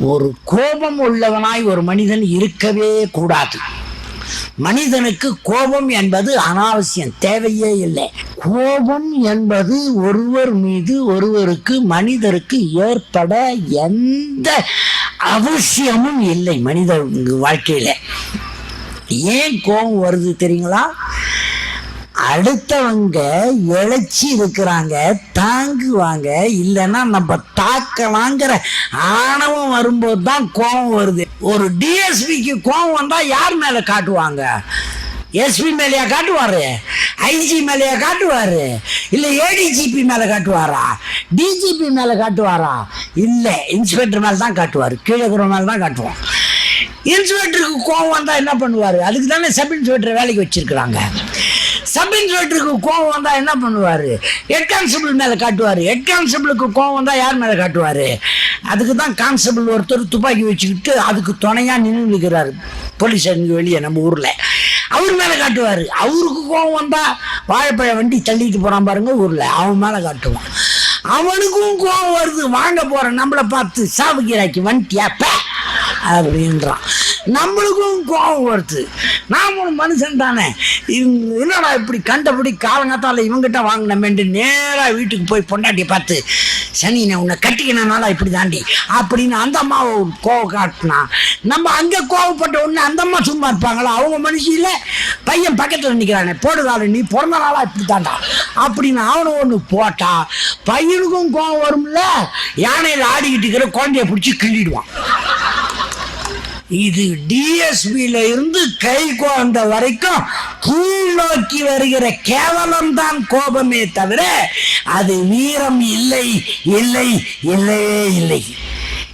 ஒரு கோபம் உள்ளவனாய் ஒரு மனிதன் இருக்கவே கூடாது. மனிதனுக்கு கோபம் என்பது அனாவசியம் தேவையே இல்லை. கோபம் என்பது ஒருவர் மீது ஒருவருக்கு மனிதருக்கு ஏற்பட எந்த அவசியமும் இல்லை மனித வாழ்க்கையில. ஏன் கோபம் வருது தெரியுங்களா? அடுத்தவங்க இழைச்சி இருக்கிறாங்க தாங்குவாங்க இல்லைன்னா நம்ம தாக்கலாங்கிற ஆணவம் வரும்போது தான் கோபம் வருது. ஒரு டிஎஸ்பிக்கு கோபம் வந்தா யார் மேல காட்டுவாங்க? எஸ்பி மேலேயா காட்டுவாரு? ஐஜி மேலேயா காட்டுவாரு? இல்லை ஏடிஜிபி மேலே காட்டுவாரா? டிஜிபி மேலே காட்டுவாரா? இல்லை இன்ஸ்பெக்டர் மேலே தான் காட்டுவார். கீழே இருக்கிற மேலே தான் காட்டுவோம் இன்ஸ்பெக்டருக்கு கோவம் வந்தால் என்ன பண்ணுவார்? அதுக்கு தானே சப் இன்ஸ்பெக்டர் வேலைக்கு வச்சுருக்குறாங்க. சப் இன்ஸ்பெக்டருக்கு கோவம் வந்தா என்ன பண்ணுவாரு? ஹெட் கான்ஸ்டபிள் மேல காட்டுவாரு. ஹெட் கான்ஸ்டபிளுக்கு கோவம் வந்தா யார் மேல காட்டுவாரு? அதுக்கு தான் கான்ஸ்டபிள் ஒருத்தர் துப்பாக்கி வச்சுக்கிட்டு அதுக்கு துணையா நின்று நிற்கிறாரு போலீஸ் வெளியே நம்ம ஊர்ல. அவர் மேல காட்டுவாரு. அவருக்கு கோவம் வந்தா வாழைப்பழ வண்டி தள்ளிட்டு போறான் பாருங்க ஊர்ல. அவன் மேல காட்டுவான். அவனுக்கும் கோவம் வருது. வாங்க போற நம்மளை பார்த்து சாவுகிறாக்கி வண்டியா? பே! அப்படின்றான். நம்மளுக்கும் கோபம் வருது. நாம் ஒரு மனுஷன் தானே. இவங்க என்னடா இப்படி கண்டபடி காலங்காத்தால இவங்கிட்ட வாங்கினமேன்ட்டு நேராக வீட்டுக்கு போய் பொண்டாட்டி பார்த்து சனி நான் உன்னை கட்டிக்கினால இப்படி தாண்டி. அப்படின்னு அந்த அம்மாவை கோவம் காட்டினா நம்ம அங்கே கோவப்பட்ட உடனே அந்த அம்மா சும்மா இருப்பாங்களா? அவங்க மனுஷியில் பையன் பக்கத்தில் நிற்கிறானே போடுதாள் நீ பிறந்த நாளா இப்படி தாண்டா. அப்படின்னு அவனை ஒன்று போட்டா பையனுக்கும் கோவம் வரும்ல. யானையில் ஆடிக்கிட்டு இருக்கிற குழந்தைய பிடிச்சி கிள்ளிடுவான். இது டிஎஸ்பியில இருந்து கை குழந்த வரைக்கும் கீழ் நோக்கி வருகிற கேவலம் தான் கோபமே தவிர அது வீரம் இல்லை இல்லை இல்லையே இல்லை.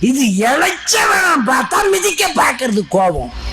இது இழைச்சவன் பார்த்தா மிதிக்க பார்க்கறது கோபம்.